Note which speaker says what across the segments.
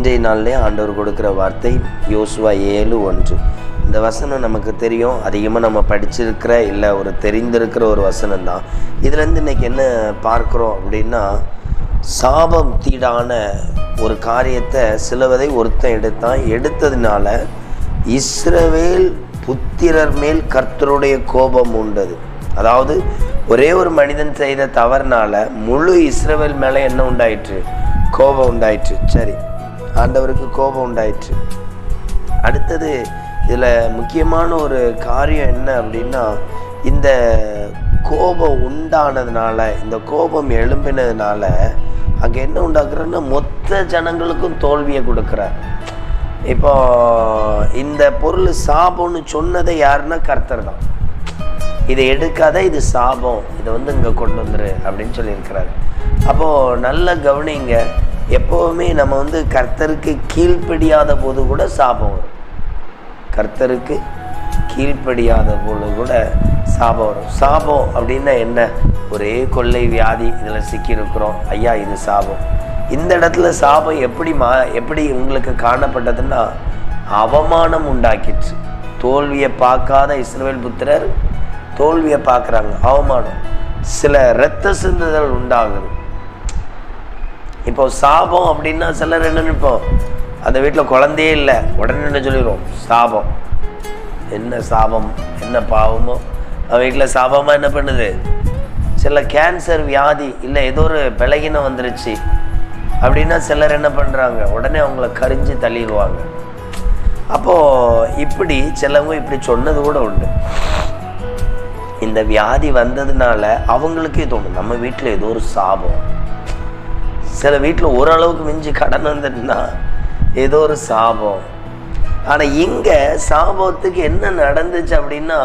Speaker 1: இன்றைய நாளிலே ஆண்டவர் கொடுக்குற வார்த்தை யோசுவா ஏழு ஒன்று. இந்த வசனம் நமக்கு தெரியும். அதிகமாக நம்ம படிச்சிருக்கிற இல்லை ஒரு தெரிந்திருக்கிற ஒரு வசனம் தான் இதுலேருந்து இன்றைக்கி என்ன பார்க்குறோம் அப்படின்னா சாபம் தீடான ஒரு காரியத்தை சிலவதை ஒருத்தன் எடுத்தான். எடுத்ததுனால இஸ்ரவேல் புத்திரர் மேல் கர்த்தருடைய கோபம் உண்டது. அதாவது ஒரே ஒரு மனிதன் செய்த தவறுனால முழு இஸ்ரவேல் மேலே என்ன உண்டாயிற்று? கோபம் உண்டாயிற்று. சரி. ஆண்டவருக்கு கோபம் உண்டாயிற்று. அடுத்தது இதில் முக்கியமான ஒரு காரியம் என்ன அப்படின்னா இந்த கோபம் உண்டானதுனால இந்த கோபம் எழும்பினதுனால அங்கே என்ன உண்டாக்குறன்னா மொத்த ஜனங்களுக்கும் தோல்வியை கொடுக்குறார். இப்போ இந்த பொருள் சாபம்னு சொன்னதை யாருன்னா கர்த்தர் தான். இதை எடுக்காத இது சாபம் இதை வந்து இங்கே கொண்டு வந்துரு அப்படின்னு சொல்லியிருக்கிறாரு. அப்போது நல்ல கவனிங்க எப்போவுமே நம்ம வந்து கர்த்தருக்கு கீழ்ப்படியாத போது கூட சாபம் வரும். கர்த்தருக்கு கீழ்ப்படியாத போது கூட சாபம் வரும். சாபம் அப்படின்னா என்ன? ஒரே கொள்ளை வியாதி இதில் சிக்கியிருக்கிறோம். ஐயா இது சாபம். இந்த இடத்துல சாபம் எப்படி மா எப்படி உங்களுக்கு காணப்பட்டதுன்னா அவமானம் உண்டாக்கிடுச்சு தோல்வியை பார்க்காத இஸ்ரவேல் புத்திரர் தோல்வியை பார்க்குறாங்க. அவமானம். சில இரத்த சிந்துதல் உண்டாகுது. இப்போ சாபம் அப்படின்னா சிலர் என்ன நினைப்போம்? அந்த வீட்டில் குழந்தையே இல்லை. உடனே என்ன சொல்லிடுவோம்? சாபம். என்ன சாபம்? என்ன பாவமோ? அவன் வீட்டில் சாபமாக என்ன பண்ணுது? சில கேன்சர் வியாதி இல்லை ஏதோ ஒரு பலகீனம் வந்துருச்சு. அப்படின்னா சிலர் என்ன பண்ணுறாங்க உடனே அவங்கள கரிஞ்சு தள்ளிடுவாங்க. அப்போது இப்படி சிலவங்க இப்படி சொன்னது கூட உண்டு. இந்த வியாதி வந்ததுனால அவங்களுக்கே தோணும். நம்ம வீட்டில் ஏதோ ஒரு சாபம். சில வீட்டில் ஓரளவுக்கு மிஞ்சி கடன் வந்துட்டுனா ஏதோ ஒரு சாபம். ஆனால் இங்கே சாபத்துக்கு என்ன நடந்துச்சு அப்படின்னா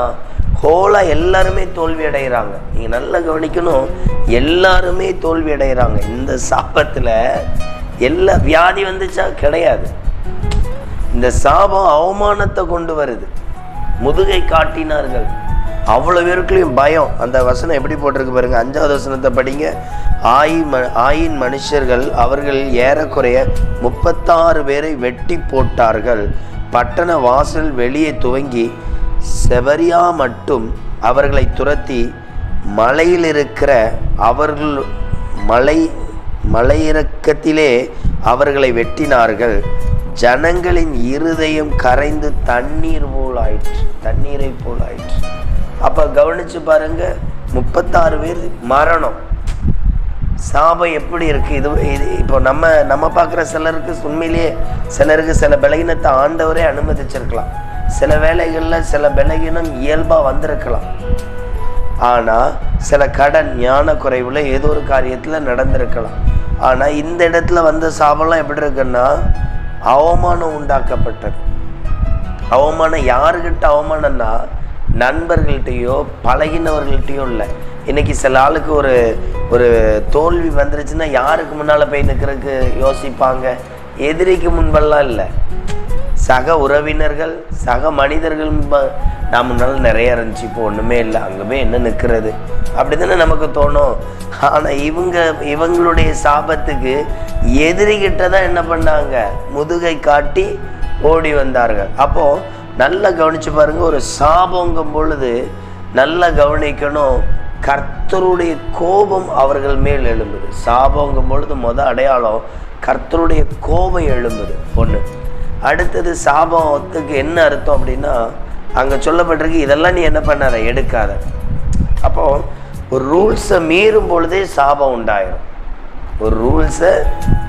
Speaker 1: ஹோலாக எல்லாருமே தோல்வி அடைகிறாங்க நீங்கள் நல்லா கவனிக்கணும் எல்லாருமே தோல்வி அடைகிறாங்க இந்த சாபத்தில் எல்லா வியாதி வந்துச்சா? கிடையாது. இந்த சாபம் அவமானத்தை கொண்டு வருது. முதுகை காட்டினார்கள். அவ்வளோ பேருக்குள்ளேயும் பயம். அந்த வசனம் எப்படி போட்டிருக்கு பாருங்கள் அஞ்சாவது வசனத்தை படிங்க. ஆயி ம ஆயின் மனுஷர்கள் அவர்கள் ஏறக்குறைய முப்பத்தாறு பேரை வெட்டி போட்டார்கள். பட்டண வாசல் வெளியே துவங்கி செவரியா மட்டும் அவர்களை துரத்தி மலையில் இருக்கிற அவர்கள் மலை மலையிறக்கத்திலே அவர்களை வெட்டினார்கள். ஜனங்களின் இருதயம் கரைந்து தண்ணீர் போல் ஆயிற்று. தண்ணீரை போல் ஆயிற்று. அப்போ கவனிச்சு பாருங்கள் முப்பத்தாறு பேர் மரணம். சாபம் எப்படி இருக்குது இது இது இப்போ நம்ம நம்ம பார்க்குற சிலருக்கு உண்மையிலேயே சிலருக்கு சில பலகீனத்தை ஆண்டவரே அனுமதிச்சிருக்கலாம். சில வேலைகளில் சில பலகீனம் இயல்பாக வந்திருக்கலாம். ஆனால் சில கடன் ஞான குறைவில் ஏதோ ஒரு காரியத்தில் நடந்திருக்கலாம். ஆனால் இந்த இடத்துல வந்த சாபம்லாம் எப்படி இருக்குன்னா அவமானம் உண்டாக்கப்பட்டது. அவமானம் யாருக்கிட்ட அவமானம்னா நண்பர்கள்ட்டையோ பழகினவர்கள்ட்டையோ இல்லை. இன்னைக்கு சில ஆளுக்கு ஒரு ஒரு தோல்வி வந்துருச்சுன்னா யாருக்கு முன்னால் போய் நிற்கிறதுக்கு யோசிப்பாங்க? எதிரிக்கு முன்பெல்லாம் இல்லை. சக உறவினர்கள் சக மனிதர்கள் முன்ப- நான் முன்னால் நிறைய இருந்துச்சு. இப்போ ஒன்றுமே இல்லை. அங்கே போய் என்ன நிற்கிறது அப்படி தானே நமக்கு தோணும். ஆனால் இவங்க இவங்களுடைய சாபத்துக்கு எதிரிகிட்ட தான் என்ன பண்ணாங்க? முதுகை காட்டி ஓடி வந்தார்கள். அப்போது நல்லா கவனித்து பாருங்கள் ஒரு சாபங்கும் பொழுது நல்லா கவனிக்கணும். கர்த்தருடைய கோபம் அவர்கள் மேல் எழும்புது. சாபங்கும் பொழுது மொதல் அடையாளம் கர்த்தருடைய கோபம் எழும்புது. ஒன்று அடுத்தது சாபத்துக்கு என்ன அர்த்தம் அப்படின்னா அங்கே சொல்லப்பட்டிருக்கு இதெல்லாம் நீ என்ன பண்ணாத? எடுக்காத. அப்போ ஒரு ரூல்ஸை மீறும் பொழுதே சாபம் உண்டாயிரும். ஒரு ரூல்ஸை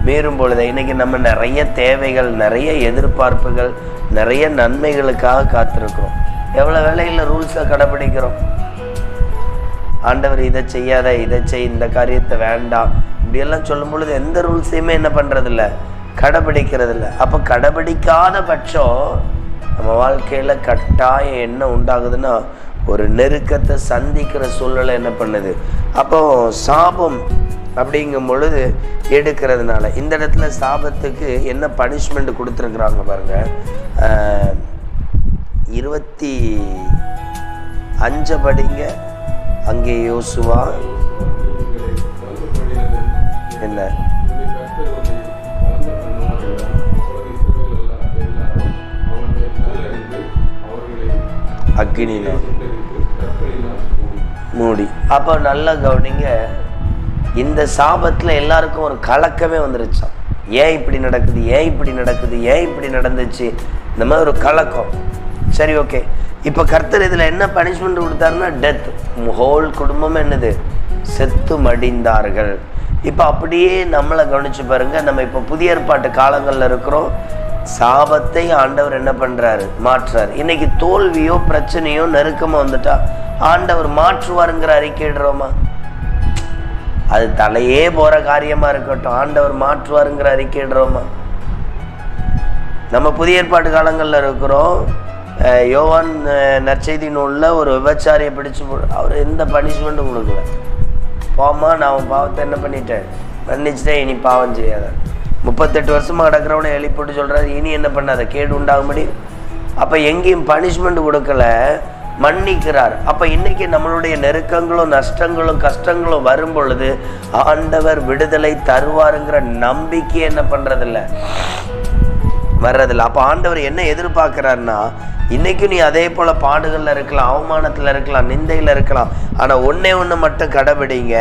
Speaker 1: மீறும் பொழுது இன்னைக்கு நம்ம நிறைய தேவைகள் நிறைய எதிர்பார்ப்புகள் நிறைய நன்மைகளுக்காக காத்திருக்கிறோம். எவ்வளோ வேலையில் ரூல்ஸை கடைப்பிடிக்கிறோம் ஆண்டவர் இதை செய்யாத இதை செய் இந்த காரியத்தை வேண்டாம். இப்படியெல்லாம் சொல்லும் பொழுது எந்த ரூல்ஸையுமே என்ன பண்ணுறதில்ல கடைபிடிக்கிறதில்ல. அப்போ கடைபிடிக்காத பட்சம் நம்ம வாழ்க்கையில் கட்டாயம் என்ன உண்டாகுதுன்னா ஒரு நெருக்கத்தை சந்திக்கிற சூழ்நிலை என்ன பண்ணுது? அப்போ சாபம் அப்படிங்கும் பொழுது எடுக்கிறதுனால இந்த இடத்துல சாபத்துக்கு என்ன பனிஷ்மெண்ட் கொடுத்துருக்குறாங்க பாருங்கள் இருபத்தி அஞ்சு படிங்க. அங்கே யோசுவா. என்ன? அக்னினா மூடி. அப்போ நல்லா கவனிங்க. இந்த சாபத்தில் எல்லாருக்கும் ஒரு கலக்கமே வந்துருச்சான் ஏன் இப்படி நடக்குது? ஏன் இப்படி நடக்குது? ஏன் இப்படி நடந்துச்சு? இந்த மாதிரி ஒரு கலக்கம். சரி ஓகே. இப்போ கர்த்தர் இதில் என்ன பனிஷ்மெண்ட் கொடுத்தாருன்னா டெத் ஹோல் குடும்பம் என்னது? செத்து மடிந்தார்கள் இப்போ அப்படியே நம்மளை கவனிச்சு பாருங்கள் நம்ம இப்போ புதிய ஏற்பாட்டு காலங்களில் இருக்கிறோம். சாபத்தை ஆண்டவர் என்ன பண்ணுறாரு மாற்றுறாரு. இன்னைக்கு தோல்வியோ பிரச்சனையோ நெருக்கமாக வந்துட்டா ஆண்டவர் மாற்றுவாருங்கிற அறிக்கையிடுறோமா அது தலையே போற காரியமா இருக்கட்டும். ஆண்டவர் மாற்றுவாருங்கிற அறிக்கைடுறோமா நம்ம புதிய ஏற்பாட்டு காலங்களில் இருக்கிறோம். யோவான் நற்செய்தி நூலில் ஒரு விபச்சாரியை பிடிச்சு அவர் எந்த பனிஷ்மெண்ட்டும் கொடுக்கல. போமா நான் அவன் பாவத்தை என்ன பண்ணிட்டேன்? மன்னிச்சுட்டேன் இனி பாவம் செய்யாத. முப்பத்தெட்டு வருஷமாக கிடக்கிறவனை எழுப்பிட்டு சொல்கிறாரு இனி என்ன பண்ணாத? கேடு உண்டாகும்படி. அப்போ எங்கேயும் பனிஷ்மெண்ட் கொடுக்கல. மன்னிக்கிறார். அப்போ இன்னைக்கு நம்மளுடைய நெருக்கங்களும் நஷ்டங்களும் கஷ்டங்களும் வரும் பொழுது ஆண்டவர் விடுதலை தருவாருங்கிற நம்பிக்கை என்ன பண்றதில்ல? வர்றதில்ல. அப்போ ஆண்டவர் என்ன எதிர்பார்க்கிறாருன்னா இன்றைக்கும் நீ அதே போல பாடுகள்ல இருக்கலாம் அவமானத்துல இருக்கலாம் நிந்தையில இருக்கலாம். ஆனா ஒன்னே ஒண்ணு மட்டும் கடைபிடிங்க.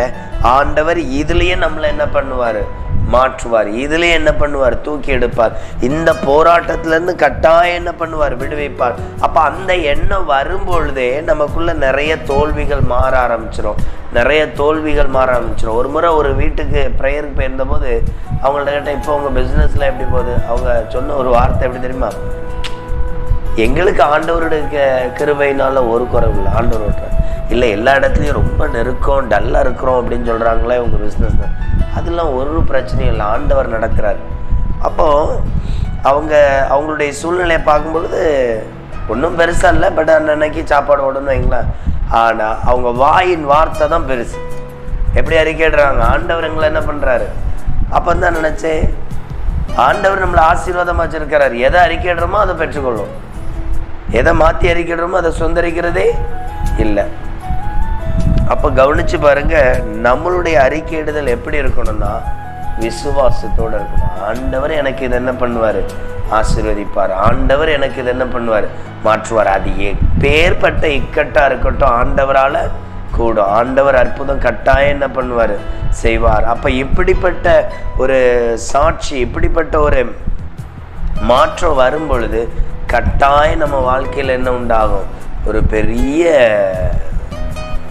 Speaker 1: ஆண்டவர் இதுலயே நம்மளை என்ன பண்ணுவாரு? மாற்றுவார். இதிலே என்ன பண்ணுவார்? தூக்கி எடுப்பார். இந்த போராட்டத்திலேருந்து கட்டாயம் என்ன பண்ணுவார்? விடுவிப்பார். அப்போ அந்த எண்ணம் வரும்பொழுதே நமக்குள்ளே நிறைய தோல்விகள் மாற ஆரம்பிச்சிடும் நிறைய தோல்விகள் மாற ஆரம்பிச்சிடும் ஒரு முறை ஒரு வீட்டுக்கு ப்ரேயருக்கு போயிருந்தபோது அவங்கள்ட்ட கேட்டேன் இப்போ உங்கள் பிஸ்னஸில் எப்படி போகுது? அவங்க சொன்ன ஒரு வார்த்தை எப்படி தெரியுமா? எங்களுக்கு ஆண்டவருடைய க- கிருபையினால ஒரு குறைவு இல்லை. ஆண்டவரோட இல்லை எல்லா இடத்துலையும் ரொம்ப நெருக்கம் டல்லாக இருக்கிறோம் அப்படின்னு சொல்கிறாங்களே உங்கள் பிஸ்னஸ் அதெல்லாம் ஒரு பிரச்சனையும் இல்லை. ஆண்டவர் நடக்கிறார். அப்போது அவங்க அவங்களுடைய சூழ்நிலையை பார்க்கும்பொழுது ஒன்றும் பெருசாக இல்லை பட் அன்னன்னைக்கு சாப்பாடு ஓடணும் வைங்களேன் ஆனால் அவங்க வாயின் வார்த்தை தான் பெருசு. எப்படி அறிக்கைடுறாங்க ஆண்டவர் எங்களை என்ன பண்ணுறாரு அப்போ தான் நினச்சேன் ஆண்டவர் நம்மளை ஆசீர்வாதமாக வச்சுருக்கிறார். எதை அறிக்கைடுறோமோ அதை பெற்றுக்கொள்ளும் எதை மாற்றி அறிக்கிடுறோமோ அதை சொந்தரிக்கிறதே இல்லை. அப்போ கவனித்து பாருங்கள் நம்மளுடைய அறிக்கையிடுதல் எப்படி இருக்கணும்னா விசுவாசத்தோட இருக்கணும். ஆண்டவர் எனக்கு இது என்ன பண்ணுவார்? ஆசீர்வதிப்பார். ஆண்டவர் எனக்கு இது என்ன பண்ணுவார்? மாற்றுவார். அது எப்பேற்பட்ட இக்கட்டாக இருக்கட்டும் ஆண்டவரால் கூடும். ஆண்டவர் அற்புதம் கட்டாயம் என்ன பண்ணுவார்? செய்வார். அப்போ இப்படிப்பட்ட ஒரு சாட்சி இப்படிப்பட்ட ஒரு மாற்றம் வரும் பொழுது கட்டாயம் நம்ம வாழ்க்கையில் என்ன உண்டாகும்? ஒரு பெரிய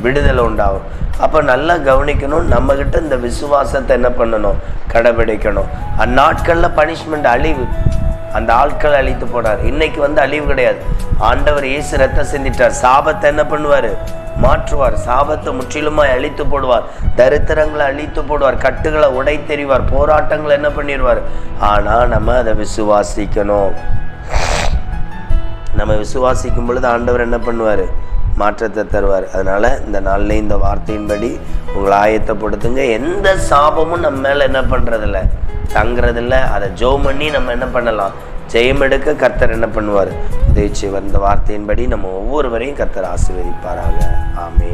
Speaker 1: விடுதலை உண்டாகும். அப்போ நல்லா கவனிக்கணும் நம்மக்கிட்ட இந்த விசுவாசத்தை என்ன பண்ணணும்? கடைபிடிக்கணும். அந்நாட்களில் பனிஷ்மெண்ட் அழிவு. அந்த ஆட்கள் அழித்து போனார். இன்னைக்கு வந்து அழிவு கிடையாது. ஆண்டவர் இயேசு ரத்தம் சிந்திட்டார். சாபத்தை என்ன பண்ணுவார்? மாற்றுவார். சாபத்தை முற்றிலுமாய் அழித்து போடுவார். தரித்திரங்களை அழித்து போடுவார். கட்டுகளை உடை தெரிவார் போராட்டங்களை என்ன பண்ணிடுவார் ஆனால் நம்ம அதை விசுவாசிக்கணும். நம்ம விசுவாசிக்கும் பொழுது ஆண்டவர் என்ன பண்ணுவார்? மாற்றத்தை தருவார். அதனால இந்த நாளில் இந்த வார்த்தையின்படி உங்களை ஆயத்தப்படுத்துங்க. எந்த சாபமும் நம்ம மேலே என்ன பண்ணுறதில்ல தங்குறதில்ல. அதை ஜோ பண்ணி நம்ம என்ன பண்ணலாம்? ஜெயம் எடுக்க கர்த்தர் என்ன பண்ணுவார்? உதவி செய்வார் இந்த வார்த்தையின்படி நம்ம ஒவ்வொருவரையும் கர்த்தர் ஆசீர்வதிப்பாராங்க ஆமே